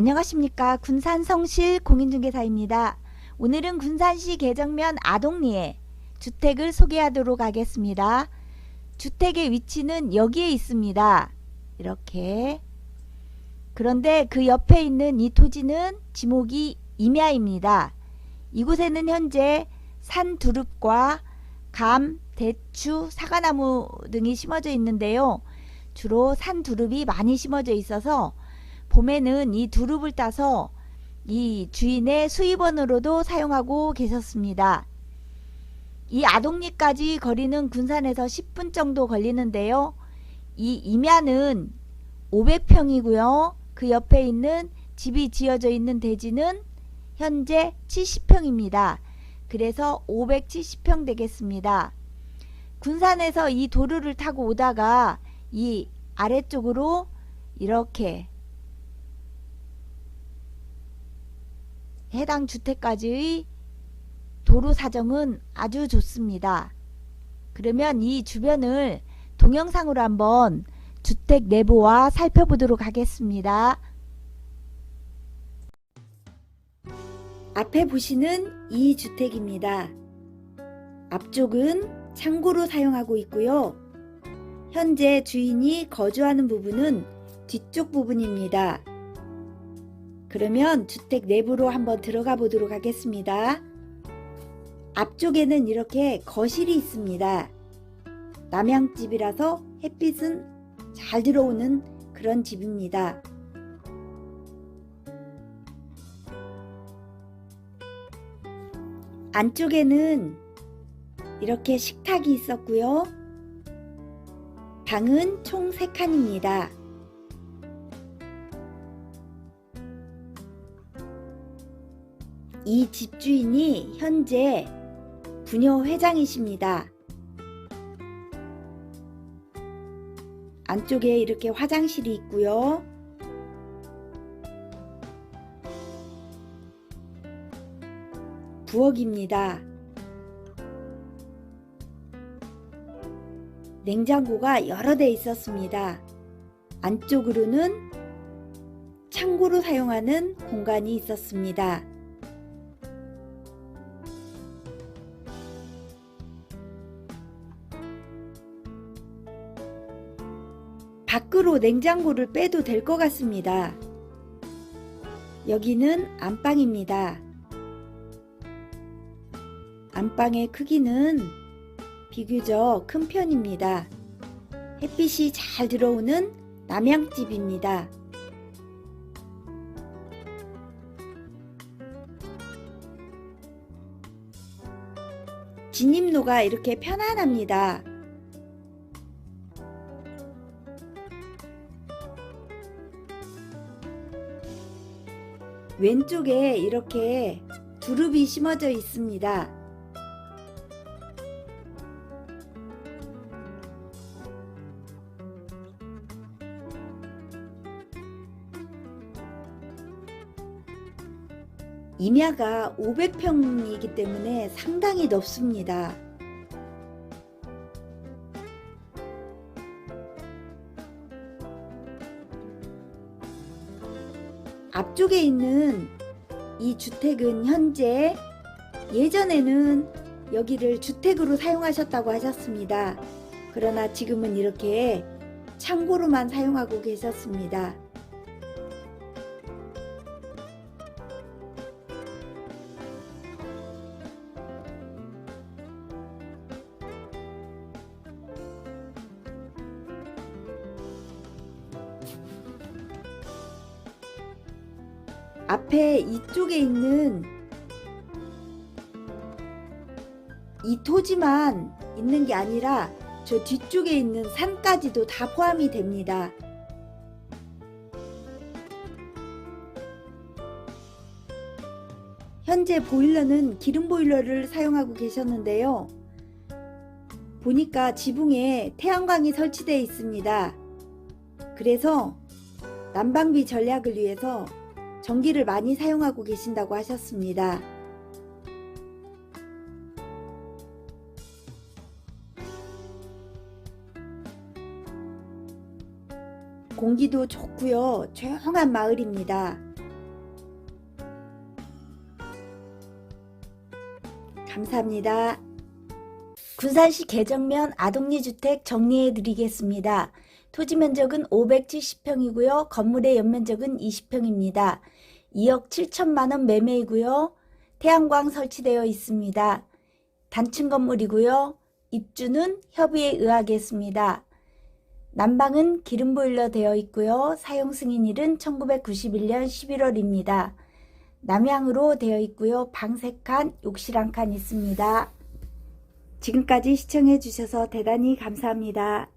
안녕하십니까. 군산 성실 공인중개사입니다. 오늘은 군산시 계정면 아동리에 주택을 소개하도록 하겠습니다. 주택의 위치는 여기에 있습니다. 이렇게. 그런데 그 옆에 있는 이 토지는 지목이 임야입니다. 이곳에는 현재 산 두릅과 감, 대추, 사과나무 등이 심어져 있는데요. 주로 산 두릅이 많이 심어져 있어서 봄에는 이 두릅을 따서 이 주인의 수입원으로도 사용하고 계셨습니다. 이 아동리까지 거리는 군산에서 10분 정도 걸리는데요. 이 임야는 500평이고요. 그 옆에 있는 집이 지어져 있는 대지는 현재 70평입니다. 그래서 570평 되겠습니다. 군산에서 이 도로를 타고 오다가 이 아래쪽으로 이렇게 해당 주택까지의 도로 사정은 아주 좋습니다. 그러면 이 주변을 동영상으로 한번 주택 내부와 살펴보도록 하겠습니다. 앞에 보시는 이 주택입니다. 앞쪽은 창고로 사용하고 있고요. 현재 주인이 거주하는 부분은 뒤쪽 부분입니다. 그러면 주택 내부로 한번 들어가 보도록 하겠습니다. 앞쪽에는 이렇게 거실이 있습니다. 남향집이라서 햇빛은 잘 들어오는 그런 집입니다. 안쪽에는 이렇게 식탁이 있었고요. 방은 총 3칸입니다. 이 집주인이 현재 부녀 회장이십니다. 안쪽에 이렇게 화장실이 있고요. 부엌입니다. 냉장고가 여러 대 있었습니다. 안쪽으로는 창고로 사용하는 공간이 있었습니다. 밖으로 냉장고를 빼도 될 것 같습니다. 여기는 안방입니다. 안방의 크기는 비교적 큰 편입니다. 햇빛이 잘 들어오는 남향집입니다. 진입로가 이렇게 편안합니다. 왼쪽에 이렇게 두릅이 심어져 있습니다. 임야가 500평이기 때문에 상당히 넓습니다. 앞쪽에 있는 이 주택은 현재 예전에는 여기를 주택으로 사용하셨다고 하셨습니다. 그러나 지금은 이렇게 창고로만 사용하고 계셨습니다. 앞에 이쪽에 있는 이 토지만 있는 게 아니라 저 뒤쪽에 있는 산까지도 다 포함이 됩니다. 현재 보일러는 기름 보일러를 사용하고 계셨는데요. 보니까 지붕에 태양광이 설치되어 있습니다. 그래서 난방비 전략을 위해서 전기를 많이 사용하고 계신다고 하셨습니다. 공기도 좋고요. 조용한 마을입니다. 감사합니다. 군산시 개정면 아동리주택 정리해 드리겠습니다. 토지 면적은 570평이고요. 건물의 연면적은 20평입니다. 2억 7천만 원 매매이고요. 태양광 설치되어 있습니다. 단층 건물이고요. 입주는 협의에 의하겠습니다. 난방은 기름 보일러 되어 있고요. 사용 승인일은 1991년 11월입니다. 남향으로 되어 있고요. 방 3칸, 욕실 1칸 있습니다. 지금까지 시청해 주셔서 대단히 감사합니다.